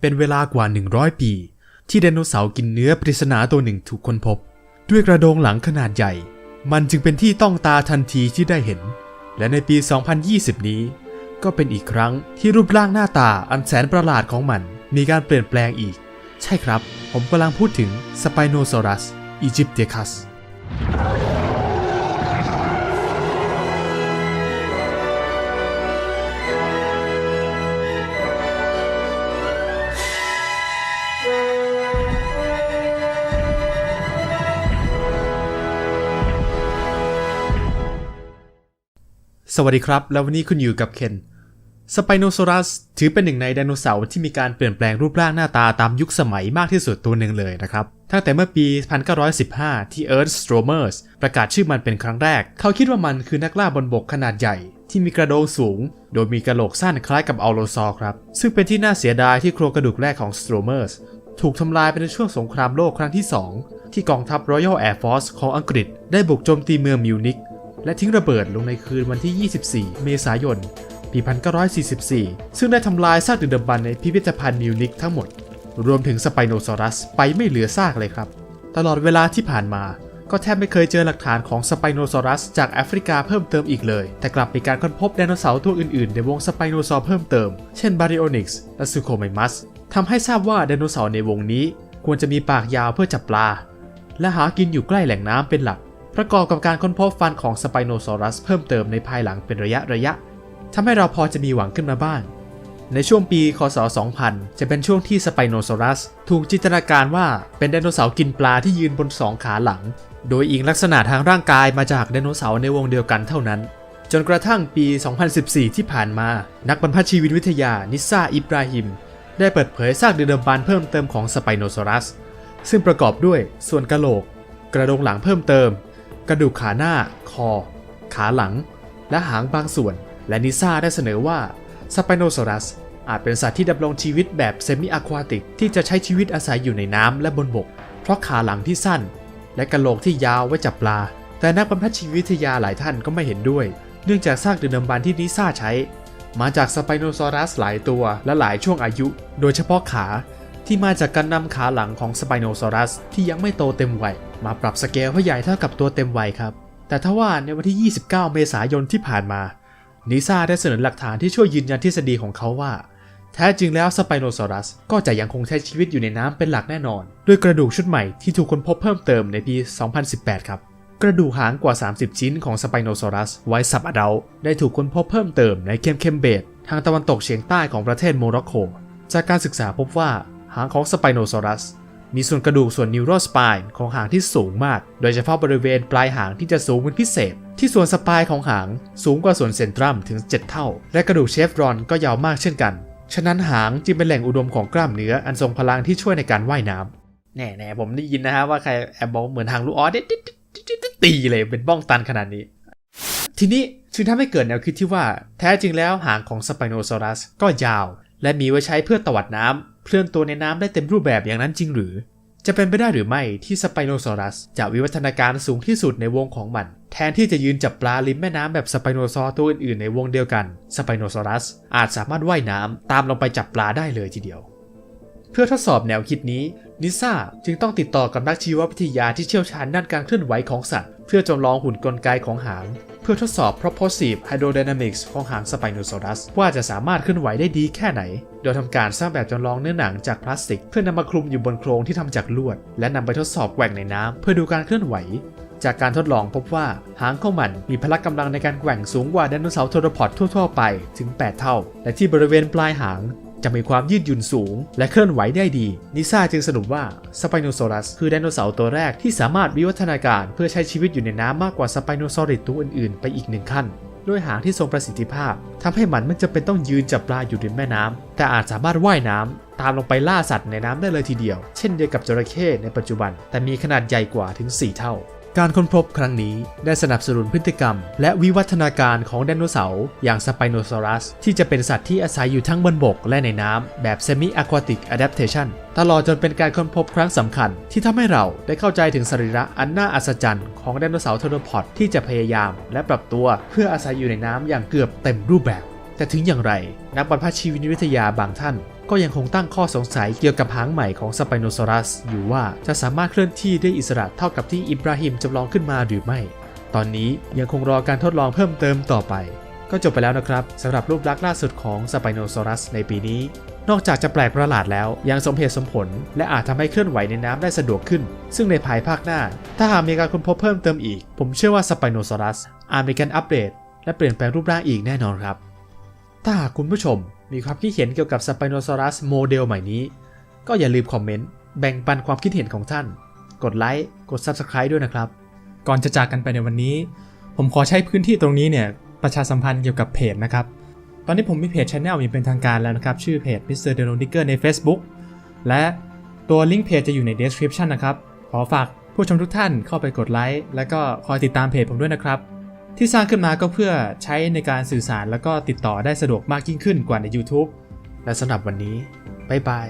เป็นเวลากว่า 100 ปี ที่ไดโนเสาร์กินเนื้อปริศนาตัวหนึ่งถูกค้นพบ ด้วยกระโดงหลังขนาดใหญ่ มันจึงเป็นที่ต้องตาทันทีที่ได้เห็น และในปี 2020 นี้ ก็เป็นอีกครั้งที่รูปร่างหน้าตาอันแสนประหลาดของมัน มีการเปลี่ยนแปลงอีก ใช่ครับ ผมกำลังพูดถึงสไปโนซอรัสอียิปเ c คัส สวัสดีครับ แล้ววันนี้คุณอยู่กับเคนสไปโนซอรัสถือเป็นหนึ่งในไดโนเสาร์ที่มีการเปลี่ยนแปลงรูปร่างหน้าตาตามยุคสมัยมากที่สุดตัวหนึ่งเลยนะครับ ตั้งแต่เมื่อปี 1915 ที่เอิร์ธสโตรเมอร์สประกาศชื่อมันเป็นครั้งแรก เขาคิดว่ามันคือนักล่าบนบกขนาดใหญ่ ที่มีกระโดงสูง โดยมีกระโหลกสั้นคล้ายกับอัลโลซอร์ครับ ซึ่งเป็นที่น่าเสียดายที่โครงกระดูกแรกของสโตรเมอร์สถูกทำลายไปในช่วงสงครามโลกครั้งที่ 2 ที่กองทัพ Royal Air Force ของอังกฤษ ได้บุกโจมตีเมืองมิวนิก และทิ้งระเบิดลงในคืนวันที่ 24 เมษายน ปี 1944 ซึ่งได้ทำลายซากดึกดำบรรพ์ในพิพิธภัณฑ์มิวนิกทั้งหมด รวมถึงสไปโนซอรัสไปไม่เหลือซากเลยครับ ตลอดเวลาที่ผ่านมาก็แทบไม่เคยเจอหลักฐานของสไปโนซอรัสจากแอฟริกาเพิ่มเติมอีกเลย แต่กลับมีการค้นพบไดโนเสาร์ตัวอื่นๆ ในวงสไปโนซอร์เพิ่มเติม เช่นบาริโอนิกส์และซูโคไมมัสทำให้ทราบว่าไดโนเสาร์ในวงนี้ ควรจะมีปากยาวเพื่อจับปลา และหากินอยู่ใกล้แหล่งน้ำเป็นหลัก ประกอบกับการค้นพบฟันของสไปโนซอรัสเพิ่มเติมในภายหลังเป็นระยะระยะทำให้เราพอจะมีหวังขึ้นมาบ้าง ในช่วงปี คศ 2000 จะเป็นช่วงที่สไปโนซอรัส ถูกจินตนาการว่าเป็นไดโนเสาร์กินปลาที่ยืนบนสองขาหลัง โดยอิงลักษณะทางร่างกายมาจากไดโนเสาร์ในวงเดียวกันเท่านั้น จนกระทั่งปี 2014 ที่ผ่านมา นักบรรพชีวินวิทยา นิซาอิบราฮิม ได้เปิดเผยซากดึกดำบรรพ์เพิ่มเติมของสไปโนซอรัส ซึ่งประกอบด้วยส่วนกะโหลก กระดงหลังเพิ่มเติม กระดูกขาหน้า คอ ขาหลัง และหางบางส่วน และนิซ่าได้เสนอว่าสไปโนซอรัสอาจเป็นสัตว์ที่ดำรงชีวิตแบบเซมิอะควาติกที่จะใช้ชีวิตอาศัยอยู่ในน้ำและบนบก เพราะขาหลังที่สั้น และกระโหลกที่ยาวไว้จับปลา แต่นักบรรพชีวิทยาหลายท่านก็ไม่เห็นด้วย เนื่องจากซากดึกดำบรรที่นิซ่าใช้ มาจากสไปโนซอรัสหลายตัวและหลายช่วงอายุ โดยเฉพาะขาที่มาจากการนำขาหลังของสไปโนซอรัสที่ยังไม่โตเต็มวัย มาปรับสเกลให้ใหญ่เท่ากับตัวเต็มวัยครับ แต่ทว่าในวันที่ 29 เมษายนที่ผ่านมานิซ่าได้เสนอหลักฐานที่ช่วยยืนยันทฤษฎีของเขาว่า แท้จริงแล้วสไปโนซอรัส ก็จะยังคงใช้ชีวิตอยู่ในน้ำเป็นหลักแน่นอน ด้วยกระดูกชุดใหม่ที่ถูกค้นพบเพิ่มเติมในปี 2018 ครับกระดูกหางกว่า 30 ชิ้นของสไปโนซอรัสไว้สับอดัลได้ถูกค้นพบเพิ่มเติมในเคมเคมเบดทางตะวันตกเฉียงใต้ของประเทศโมร็อกโก จากการศึกษาพบว่าหางของสไปโนซอรัส มีส่วนกระดูกส่วนนิวโรสปายของหางที่สูงมาก โดยเฉพาะบริเวณปลายหางที่จะสูงเป็นพิเศษ ที่ส่วนสปายของหางสูงกว่าส่วนเซนทรัมถึง 7 เท่า และกระดูกเชฟรอนก็ยาวมากเช่นกัน ฉะนั้นหางจึงเป็นแหล่งอุดมของกล้ามเนื้ออันทรงพลังที่ช่วยในการว่ายน้ำแน่ๆผมได้ยินนะฮะว่าใครแอบบอกเหมือนหางลูกออสตีเลยเป็นบ้องตันขนาดนี้ ทีนี้จึงทำให้เกิดแนวคิดที่ว่า แท้จริงแล้วหางของสไปโนซอรัสก็ยาว และมีไว้ใช้เพื่อตวัดน้ำ เคลื่อนตัวในน้ำได้เต็มรูปแบบอย่างนั้นจริงหรือ จะเป็นไปได้หรือไม่ที่สไปโนซอรัสจะวิวัฒนาการสูงที่สุดในวงของมัน แทนที่จะยืนจับปลาริมแม่น้ำแบบสไปโนซอร์ตัวอื่นๆในวงเดียวกันสไปโนซอรัสอาจสามารถว่ายน้ำตามลงไปจับปลาได้เลยทีเดียว เพื่อทดสอบแนวคิดนี้นิซ่าจึงต้องติดต่อกับนักชีววิทยาที่เชี่ยวชาญด้านการเคลื่อนไหวของสัตว์ เพื่อจำลองหุ่นกลไกของหางเพื่อทดสอบ propulsive hydrodynamics ของหางสไปโนซอรัสว่าจะสามารถเคลื่อนไหวได้ดีแค่ไหน โดยทำการสร้างแบบจำลองเนื้อหนังจากพลาสติก เพื่อนำมาคลุมอยู่บนโครงที่ทำจากลวด และนำไปทดสอบแกว่งในน้ำเพื่อดูการเคลื่อนไหวจากการทดลองพบว่าหางของมันมีพละกำลังในการแกว่งสูงกว่าไดโนเสาร์โทรพอดทั่วๆไปถึง 8 เท่า และที่บริเวณปลายหาง จะมีความยืดหยุ่นสูง และเคลื่อนไหวได้ดี นิซ่าจึงสรุปว่าสไปโนซอรัสคือไดโนเสาร์ตัวแรกที่สามารถวิวัฒนาการเพื่อใช้ชีวิตอยู่ในน้ำมากกว่าสไปโนซอริดตัวอื่นๆ ไปอีกหนึ่งขั้นด้วยหางที่ทรงประสิทธิภาพทำให้มันไม่จำเป็นต้องยืนจับปลาอยู่ริมแม่น้ำแต่อาจสามารถว่ายน้ำตามลงไปล่าสัตว์ในน้ำได้เลยทีเดียว เช่นเดียวกับจระเข้ในปัจจุบัน แต่มีขนาดใหญ่กว่าถึง 4 เท่า การค้นพบครั้งนี้ได้สนับสนุนพฤติกรรม และวิวัฒนาการของไดโนเสาร์อย่างสไปโนซอรัส ที่จะเป็นสัตว์ที่อาศัยอยู่ทั้งบนบกและในน้ำ แบบ Semi Aquatic Adaptation ตลอดจนเป็นการค้นพบครั้งสำคัญ ที่ทำให้เราได้เข้าใจถึงสรีระอันน่าอัศจรรย์ของไดโนเสาร์เทอร์พอดที่จะพยายาม และปรับตัวเพื่ออาศัยอยู่ในน้ำอย่างเกือบเต็มรูปแบบ แต่ถึงอย่างไร นักบรรพชีววิทยาบางท่าน ก็ยังคงตั้งข้อสงสัยเกี่ยวกับหางใหม่ของสไปโนซอรัสอยู่ว่าจะสามารถเคลื่อนที่ได้อิสระเท่ากับที่อิบราฮิมจำลองขึ้นมาหรือไม่ ตอนนี้ยังคงรอการทดลองเพิ่มเติมต่อไป ก็จบไปแล้วนะครับสำหรับรูปลักษณ์ล่าสุดของสไปโนซอรัสในปีนี้ นอกจากจะแปลกประหลาดแล้ว ยังสมเหตุสมผล และอาจทำให้เคลื่อนไหวในน้ำได้สะดวกขึ้น ซึ่งในภายภาคหน้า ถ้าหากมีการค้นพบเพิ่มเติมอีก ผมเชื่อว่าสไปโนซอรัสอาจมีการอัปเดตและเปลี่ยนแปลงรูปร่างอีกแน่นอนครับ ถ้าหากคุณผู้ชม มีความคิดเห็นเกี่ยวกับสไปโนซอรัสโมเดลใหม่นี้ ก็อย่าลืมคอมเมนต์ แบ่งปันความคิดเห็นของท่าน กดไลค์ กด Subscribe ด้วยนะครับ ก่อนจะจากกันไปในวันนี้ ผมขอใช้พื้นที่ตรงนี้เนี่ย ประชาสัมพันธ์เกี่ยวกับเพจนะครับ ตอนนี้ผมมีเพจช anel อย่างเป็นทางการแล้วนะครับ ชื่อเพจ Mr. d e n o d i g e r ใน Facebook และตัวลิงก์เพจจะอยู่ใน description นะครับ ขอฝากผู้ชมทุกท่านเข้าไปกดไลค์ แล้วก็คอยติดตามเพจผมด้วยนะครับ ที่สร้างขึ้นมาก็เพื่อใช้ในการสื่อสารแล้วก็ติดต่อได้สะดวกมากยิ่งขึ้นกว่าใน YouTube และสำหรับวันนี้ บ๊ายบาย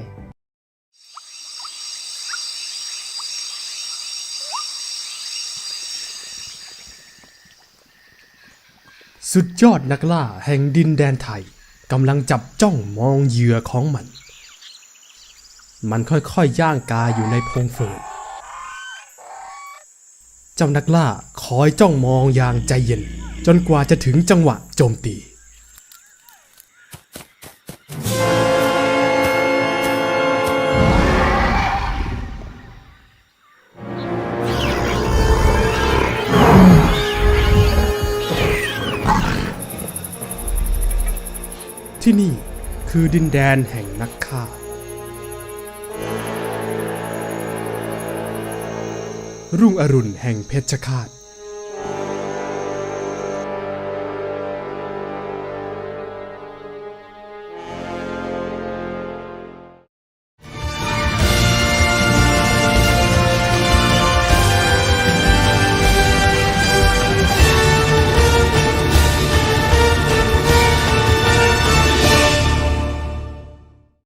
สุดยอดนักล่าแห่งดินแดนไทยกำลังจับจ้องมองเหยื่อของมัน มันค่อยๆย่างกายอยู่ในพงเฟิร์น จ้านักล่าคอยจ้องมองอย่างใจเย็น จนกว่าจะถึงจังหวะโจมตีที่นี่คือดินแดนแห่งนักฆ่า รุ่งอรุณแห่งเพชรฆาต